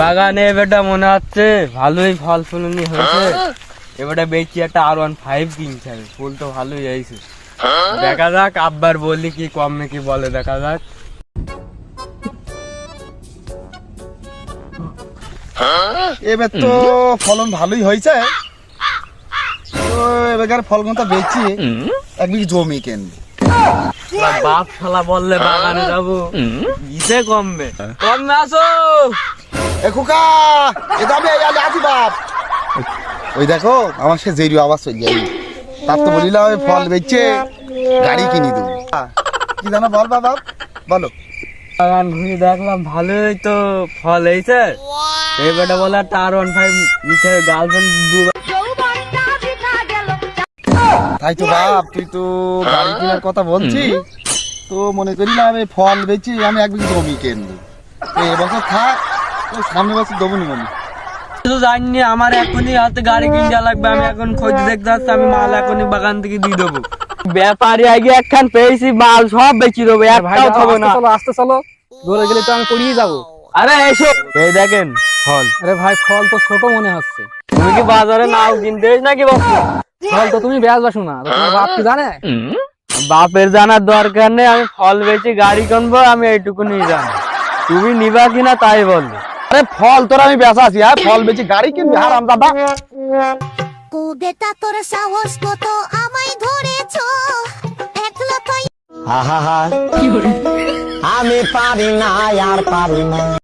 বাগানে এবারটা মনে হচ্ছে ভালোই ফল ফুলনি হয়েছে। এবারটা বেশি একটা আর ওয়ান ফাইভ কিনতে হবে ফুল তো ভালোই হয়েছে। দেখা যাক আব্বার বললি কি কমে কি বলে দেখা যাক। এবার তো ফলন ভালোই হয়েছে। তো এবার ফলগুলো তো বেচি এক বিঘি জমি কিনবো। এবার বাপ শালা বললে বাগানে যাব ইসে কমবে? কমবে আসো। আলে বাপ। ওই দেখো আমার সে জেরি আওয়াজ চলে যাই তার তো বলিলাম ওই ফল বেচছে গাড়ি কিনি দেবো। কি জানো বল বাবা বলো। বাগান ঘুরে দেখলাম ভালোই তো ফল হয়েছে। এবারটা বলে একটা আর ওয়ান ফাইভ নিচে গার্লফ্রেন্ড দু তাই তো বাপ তুই তো গাড়ি কেনার কথা বলছি তো মনে করি না আমি ফল বেচি আমি একদিন জমি কিনবো। তো এবছর থাক সামনে বছর দেবো নি আমি তো জানি আমার এখনই হাতে গাড়ি কিনতে লাগবে আমি এখন খোঁজ দেখতে যাচ্ছি আমি মাল এখনই বাগান থেকে দিয়ে দেবো। ব্যাপারী আগে একখান পেয়েছি মাল সব বেচি দেবো একটাও খাব না। চলো আসতে চলো। দৌড়ে গেলে তো আমি পড়িয়ে যাব। আরে এসো। এই দেখেন ফল। আরে ভাই ফল তো ছোট মনে হচ্ছে। তুমি কি বাজারে নাও কিনতে নাকি বাপু ফল তো তুমি বেয়াজ বাসো না তো তোমার বাপ কি জানে? বাপের জানার দরকার নেই আমি ফল বেচি গাড়ি কিনবো আমি এইটুকু নিয়ে জানি তুমি নিবা কিনা তাই বলবে আরে ফল তোর আমি বেচা আছি হ্যাঁ? ফল বেচি গাড়ি কিনবি হারাম দাদা কুবেটা তোর সাহস কত আমায় ধরেছো? একলা তুই আহা আমি পারি না আর পারি না।